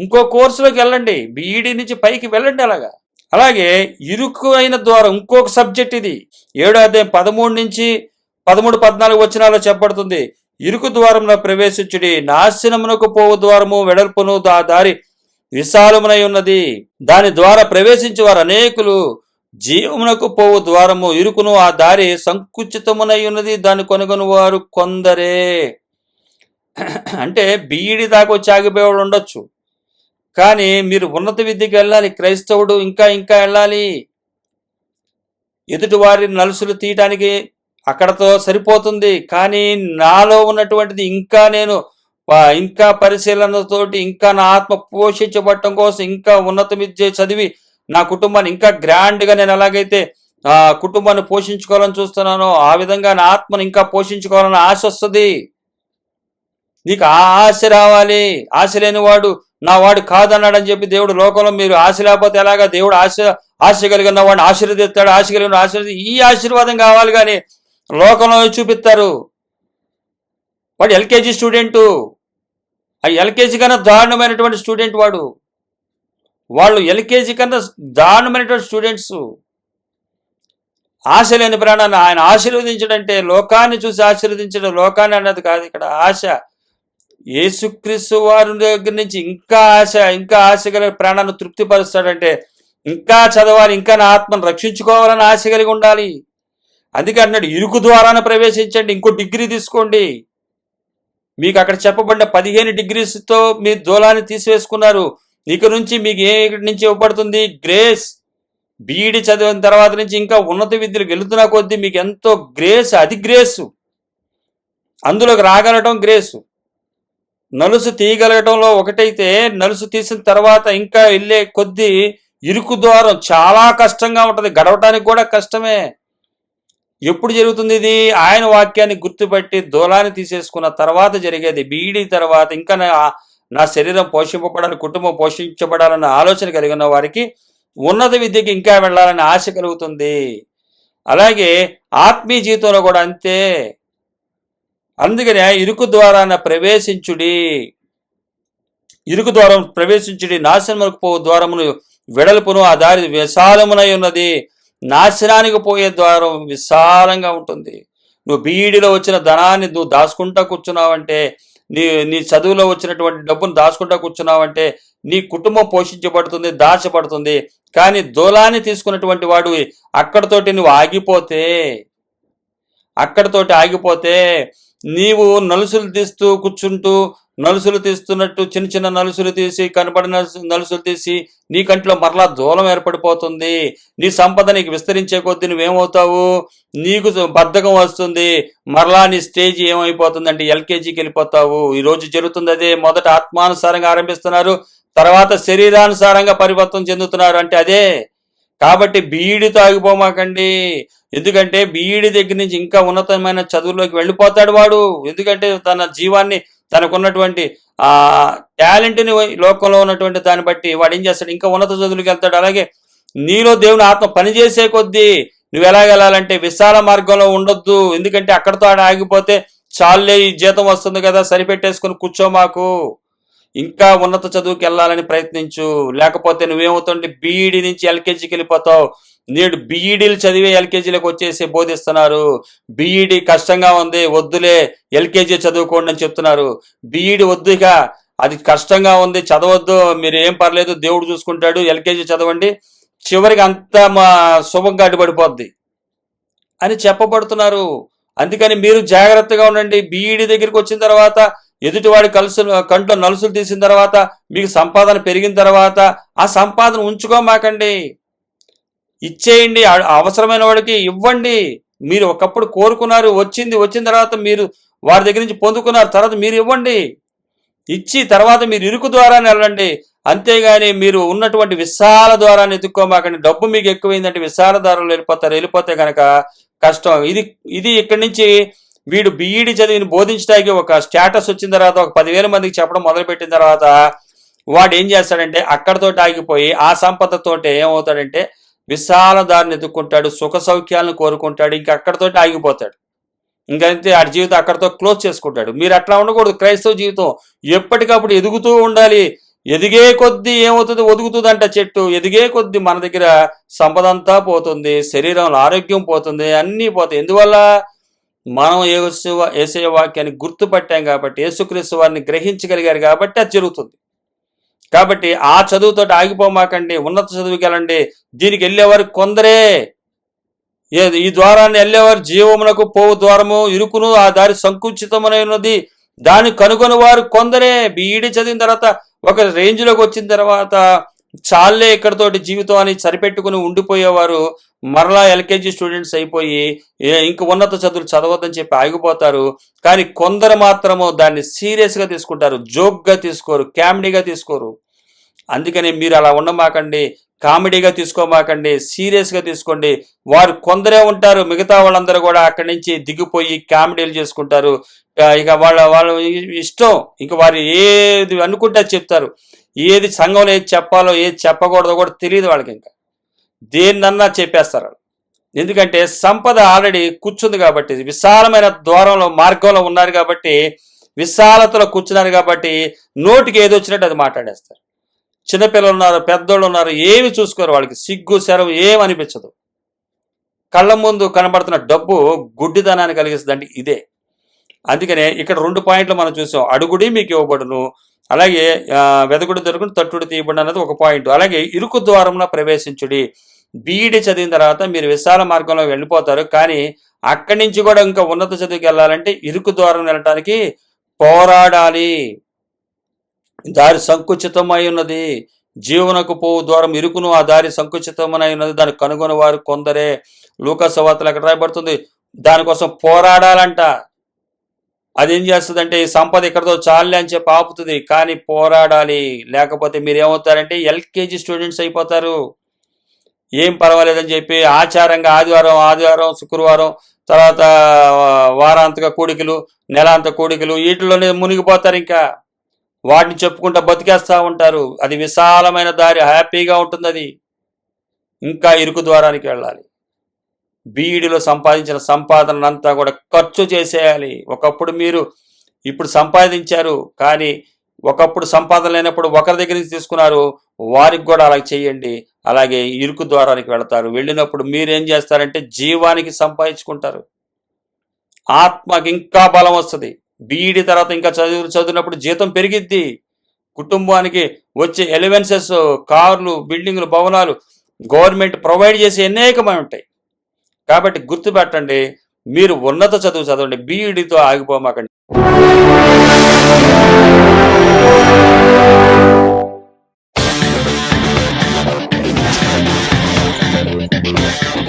ఇంకో కోర్సులోకి వెళ్ళండి. బీఈడి నుంచి పైకి వెళ్ళండి అలాగా. అలాగే ఇరుకు అయిన ద్వారా ఇంకొక సబ్జెక్ట్ ఇది. ఏడో అధ్యాయం పదమూడు నుంచి పదమూడు పద్నాలుగు వచనాల్లో చెప్పబడుతుంది. ఇరుకు ద్వారంలో ప్రవేశించుడి నాశనమునకు పోవు ద్వారము వెడల్పును దా దారి విశాలమునై ఉన్నది. దాని ద్వారా ప్రవేశించి వారు అనేకులు జీవమునకు పోవు ద్వారము ఇరుకును ఆ దారి సంకుచితమునై ఉన్నది. దాన్ని కొనుగొని వారు కొందరే. అంటే బీఈడి దాకా వచ్చి ఆగిపోయేవాడు ఉండొచ్చు. కానీ మీరు ఉన్నత విద్యకి వెళ్ళాలి క్రైస్తవుడు ఇంకా ఇంకా వెళ్ళాలి. ఎదుటి వారి నలుసులు తీయటానికి అక్కడతో సరిపోతుంది. కానీ నాలో ఉన్నటువంటిది ఇంకా నేను ఇంకా పరిశీలనతోటి ఇంకా నా ఆత్మ పోషించబడటం కోసం ఇంకా ఉన్నత విద్య చదివి నా కుటుంబాన్ని ఇంకా గ్రాండ్గా నేను ఎలాగైతే కుటుంబాన్ని పోషించుకోవాలని చూస్తున్నానో ఆ విధంగా నా ఆత్మను ఇంకా పోషించుకోవాలని ఆశ వస్తుంది. నీకు ఆ ఆశ రావాలి. ఆశ లేనివాడు నా వాడు కాదన్నాడని చెప్పి దేవుడు లోకంలో మీరు ఆశ లేకపోతే ఎలాగా దేవుడు ఆశ ఆశ కలిగిన వాడిని ఆశీర్వదిస్తాడు ఆశ కలిగిన ఆశీర్వది ఈ ఆశీర్వాదం కావాలి కానీ లోకంలో చూపిస్తారు? వాడు ఎల్కేజీ స్టూడెంటు. ఆ ఎల్కేజీ కన్నా దారుణమైనటువంటి స్టూడెంట్ వాడు. వాళ్ళు ఎల్కేజీ కన్నా దారుణమైనటువంటి స్టూడెంట్స్. ఆశ లేని ప్రాణాన్ని ఆయన ఆశీర్వదించడంటే లోకాన్ని చూసి ఆశీర్వదించడం లోకాన్ని అన్నది కాదు ఇక్కడ ఆశ. యేసుక్రీస్తు వారి దగ్గర నుంచి ఇంకా ఆశ ఇంకా ఆశ కలిగి ప్రాణాన్ని తృప్తిపరుస్తాడంటే ఇంకా చదవాలి ఇంకా నా ఆత్మను రక్షించుకోవాలని ఆశ కలిగి ఉండాలి. అందుకే అన్నాడు ఇరుకు ద్వారాన ప్రవేశించండి ఇంకో డిగ్రీ తీసుకోండి. మీకు అక్కడ చెప్పబడిన పదిహేను డిగ్రీస్తో మీ దూలాన్ని తీసివేసుకున్నారు. ఇక నుంచి మీకు ఏ ఇక్కడి నుంచి ఇవ్వబడుతుంది? గ్రేస్. బీఈడి చదివిన తర్వాత నుంచి ఇంకా ఉన్నత విద్యలకు వెళుతున్న కొద్దీ మీకు ఎంతో గ్రేస్ అది గ్రేసు. అందులోకి రాగలటం గ్రేసు. నలుసు తీయగలగటంలో ఒకటైతే నలుసు తీసిన తర్వాత ఇంకా వెళ్ళే కొద్దీ ఇరుకు ద్వారం చాలా కష్టంగా ఉంటుంది. గడవటానికి కూడా కష్టమే. ఎప్పుడు జరుగుతుంది ఇది? ఆయన వాక్యాన్ని గుర్తుపట్టి దూలాన్ని తీసేసుకున్న తర్వాత జరిగేది. బీడి తర్వాత ఇంకా నా నా శరీరం పోషింపబడాలి కుటుంబం పోషించబడాలన్న ఆలోచన కలిగిన వారికి ఉన్నత విద్యకి ఇంకా వెళ్ళాలని ఆశ కలుగుతుంది. అలాగే ఆత్మీయ జీవితంలో కూడా అంతే. అందుకనే ఇరుకు ద్వారాన ప్రవేశించుడి. ఇరుకు ద్వారం ప్రవేశించుడి. నాశనములకు పో ద్వారమును వెడల్పును ఆ దారి విశాలమునై ఉన్నది. నాశనానికి పోయే ద్వారం విశాలంగా ఉంటుంది. నువ్వు బీఈడిలో వచ్చిన ధనాన్ని నువ్వు దాచుకుంటా కూర్చున్నావంటే నీ నీ చదువులో వచ్చినటువంటి డబ్బును దాచుకుంటా కూర్చున్నావంటే నీ కుటుంబం పోషించబడుతుంది దాచబడుతుంది. కానీ దూలాన్ని తీసుకున్నటువంటి వాడు అక్కడతోటి నువ్వు ఆగిపోతే అక్కడతోటి ఆగిపోతే నీవు నలుసులు తీస్తూ కూర్చుంటూ నలుసులు తీస్తున్నట్టు చిన్న చిన్న నలుసులు తీసి కనబడిన నలుసులు తీసి నీ కంట్లో మరలా దూలం ఏర్పడిపోతుంది. నీ సంపద నీకు విస్తరించే కొద్దీ నువ్వేమవుతావు? నీకు బద్ధకం వస్తుంది. మరలా నీ స్టేజ్ ఏమైపోతుంది అంటే ఎల్కేజీకి వెళ్ళిపోతావు. ఈ రోజు జరుగుతుంది అదే. మొదట ఆత్మానుసారంగా ఆరంభిస్తున్నారు. తర్వాత శరీరానుసారంగా పరివర్తన చెందుతున్నారు. అంటే అదే కాబట్టి బీఈడి ఆగిపోమాకండి ఎందుకంటే బీఈడి దగ్గర నుంచి ఇంకా ఉన్నతమైన చదువులోకి వెళ్ళిపోతాడు వాడు. ఎందుకంటే తన జీవాన్ని తనకున్నటువంటి ఆ టాలెంట్ని లోకంలో ఉన్నటువంటి దాన్ని బట్టి వాడు ఏం చేస్తాడు? ఇంకా ఉన్నత చదువులకు వెళ్తాడు. అలాగే నీలో దేవుని ఆత్మ పనిచేసే కొద్దీ నువ్వు ఎలా వెళ్ళాలంటే విశాల మార్గంలో ఉండొద్దు. ఎందుకంటే అక్కడతో ఆడ ఆగిపోతే చాలే ఈ జీతం వస్తుంది కదా సరిపెట్టేసుకుని కూర్చో మాకు. ఇంకా ఉన్నత చదువుకి వెళ్ళాలని ప్రయత్నించు. లేకపోతే నువ్వేమవుతుంది బీఈడి నుంచి ఎల్కేజీకి వెళ్ళిపోతావు. నేడు బీఈడీలు చదివే ఎల్కేజీలకు వచ్చేసి బోధిస్తున్నారు. బీఈడి కష్టంగా ఉంది. వద్దులే ఎల్కేజీ చదువుకోండి అని చెప్తున్నారు. బీఈడి వద్దుగా అది కష్టంగా ఉంది. చదవద్దు. మీరు ఏం పర్లేదు. దేవుడు చూసుకుంటాడు. ఎల్కేజీ చదవండి. చివరికి అంతా మా శుభంగా అడ్డుపడిపోద్ది అని చెప్పబడుతున్నారు. అందుకని మీరు జాగ్రత్తగా ఉండండి. బీఈడి దగ్గరికి వచ్చిన తర్వాత ఎదుటివాడి కలుసు కంట్లో నలుసులు తీసిన తర్వాత మీకు సంపాదన పెరిగిన తర్వాత ఆ సంపాదన ఉంచుకోమాకండి. ఇచ్చేయండి అవసరమైన వాడికి ఇవ్వండి. మీరు ఒకప్పుడు కోరుకున్నారు వచ్చింది వచ్చిన తర్వాత మీరు వారి దగ్గర నుంచి పొందుకున్నారు తర్వాత మీరు ఇవ్వండి. ఇచ్చి తర్వాత మీరు ఇరుకు ద్వారానే వెళ్ళండి. అంతేగాని మీరు ఉన్నటువంటి విశాల ద్వారాన్ని ఎత్తుక్కోమాకండి డబ్బు మీకు ఎక్కువైందంటే విశాల ద్వారాలు వెళ్ళిపోతారు వెళ్ళిపోతే కనుక కష్టం. ఇది ఇది ఇక్కడి నుంచి వీడు బీఈడి చదివిని బోధించడానికి ఒక స్టేటస్ వచ్చిన తర్వాత ఒక పదివేల మందికి చెప్పడం మొదలుపెట్టిన తర్వాత వాడు ఏం చేస్తాడంటే అక్కడతోటి ఆగిపోయి ఆ సంపదతోటి ఏమవుతాడంటే విశాల దారిని ఎదుర్కొంటాడు సుఖ సౌఖ్యాలను కోరుకుంటాడు ఇంకా అక్కడతోటి ఆగిపోతాడు. ఇంకంతే ఆ జీవితం అక్కడతో క్లోజ్ చేసుకుంటాడు. మీరు అట్లా ఉండకూడదు. క్రైస్తవ జీవితం ఎప్పటికప్పుడు ఎదుగుతూ ఉండాలి. ఎదిగే కొద్దీ ఏమవుతుంది? ఒదుగుతుందంట చెట్టు. ఎదిగే కొద్దీ మన దగ్గర సంపద అంతా పోతుంది శరీరంలో ఆరోగ్యం పోతుంది అన్నీ పోతాయి. ఎందువల్ల? మనం యేసు ఏసయ వాక్యాన్ని గుర్తుపట్టాం కాబట్టి యేసుక్రీస్తు వారిని గ్రహించగలిగారు కాబట్టి అది జరుగుతుంది. కాబట్టి ఆ చదువుతో ఆగిపోమాకండి ఉన్నత చదువుకి వెళ్ళండి దీనికి వెళ్ళేవారు కొందరే. ఈ ద్వారాన్ని వెళ్ళేవారు జీవమునకు పోవు ద్వారము ఇరుకును ఆ దారి సంకుచితమైనది దాన్ని కనుగొని వారు కొందరే. బీఈడి చదివిన తర్వాత ఒక రేంజ్లోకి వచ్చిన తర్వాత చాలే ఇక్కడతోటి జీవితం అని సరిపెట్టుకుని ఉండిపోయేవారు మరలా ఎల్కేజీ స్టూడెంట్స్ అయిపోయి ఇంక ఉన్నత చదువులు చదవద్దని చెప్పి ఆగిపోతారు. కానీ కొందరు మాత్రము దాన్ని సీరియస్గా తీసుకుంటారు జోక్గా తీసుకోరు కామెడీగా తీసుకోరు. అందుకని మీరు అలా ఉండమాకండి. కామెడీగా తీసుకోమాకండి సీరియస్గా తీసుకోండి. వారు కొందరే ఉంటారు మిగతా వాళ్ళందరూ కూడా అక్కడి నుంచి దిగిపోయి కామెడీలు చేసుకుంటారు. ఇక వాళ్ళ వాళ్ళ ఇష్టం ఇంక వారు ఏది అనుకుంటే చెప్తారు. ఏది సంఘంలో ఏది చెప్పాలో ఏది చెప్పకూడదో కూడా తెలియదు వాళ్ళకి ఇంకా. దేన్నన్నా చెప్పేస్తారు వాళ్ళు. ఎందుకంటే సంపద ఆల్రెడీ కూర్చుంది కాబట్టి విశాలమైన ద్వారంలో మార్గంలో ఉన్నారు కాబట్టి విశాలతలో కూర్చున్నారు కాబట్టి నోటికి ఏది వచ్చినట్టు అది మాట్లాడేస్తారు. చిన్నపిల్లలు ఉన్నారు పెద్దోళ్ళు ఉన్నారు ఏమి చూసుకోరు వాళ్ళకి. సిగ్గు సెరవు ఏం అనిపించదు. కళ్ళ ముందు కనబడుతున్న డబ్బు గుడ్డిదనాన్ని కలిగిస్తుంది ఇదే. అందుకనే ఇక్కడ రెండు పాయింట్లు మనం చూసాం. అడుగుడి మీకు ఇవ్వబడును. అలాగే వెదగుడు దొరుకుని దొరుకును తట్టుడు తీయబడి అన్నది ఒక పాయింట్. అలాగే ఇరుకు ద్వారంలో ప్రవేశించుడి. బీఈడి చదివిన తర్వాత మీరు విశాల మార్గంలో వెళ్ళిపోతారు. కానీ అక్కడి నుంచి కూడా ఇంకా ఉన్నత చదువుకి వెళ్ళాలంటే ఇరుకు ద్వారం వెళ్ళటానికి పోరాడాలి. దారి సంకుచితమై ఉన్నది జీవనకు పోవు ద్వారం ఇరుకును ఆ దారి సంకుచితమై ఉన్నది దాన్ని కనుగొని వారు కొందరే. లూకసవార్తలు అక్కడ ఎక్కడ రాయబడుతుంది? దానికోసం పోరాడాలంట. అదేం చేస్తుందంటే ఈ సంపద ఇక్కడతో చాలే అని చెప్పి ఆపుతుంది. కానీ పోరాడాలి. లేకపోతే మీరు ఏమవుతారంటే ఎల్కేజీ స్టూడెంట్స్ అయిపోతారు. ఏం పర్వాలేదని చెప్పి ఆచారంగా ఆదివారం ఆదివారం శుక్రవారం తర్వాత వారాంతక కూడికలు నెలాంత కూడికలు వీటిలోనే మునిగిపోతారు ఇంకా. వాటిని చెప్పుకుంటా బతికేస్తూ ఉంటారు. అది విశాలమైన దారి హ్యాపీగా ఉంటుంది అది ఇంకా ఇరుకు ద్వారానికి వెళ్ళాలి. బీఈడిలో సంపాదించిన సంపాదనంతా కూడా ఖర్చు చేసేయాలి. ఒకప్పుడు మీరు ఇప్పుడు సంపాదించారు కానీ ఒకప్పుడు సంపాదన లేనప్పుడు ఒకరి దగ్గర నుంచి తీసుకున్నారు వారికి కూడా అలా చేయండి. అలాగే ఇరుకు ద్వారానికి వెళతారు. వెళ్ళినప్పుడు మీరేం చేస్తారంటే జీవానికి సంపాదించుకుంటారు. ఆత్మకి ఇంకా బలం వస్తుంది. బీఈడి తర్వాత ఇంకా చదువు చదివినప్పుడు జీతం పెరిగిద్ది కుటుంబానికి వచ్చే ఎలివెన్సెస్ కార్లు బిల్డింగ్లు భవనాలు గవర్నమెంట్ ప్రొవైడ్ చేసే అనేకమై ఉంటాయి కాబట్టి గుర్తుపెట్టండి మీరు ఉన్నత చదువు చదవండి బీఈడితో ఆగిపోమాకండి Thank.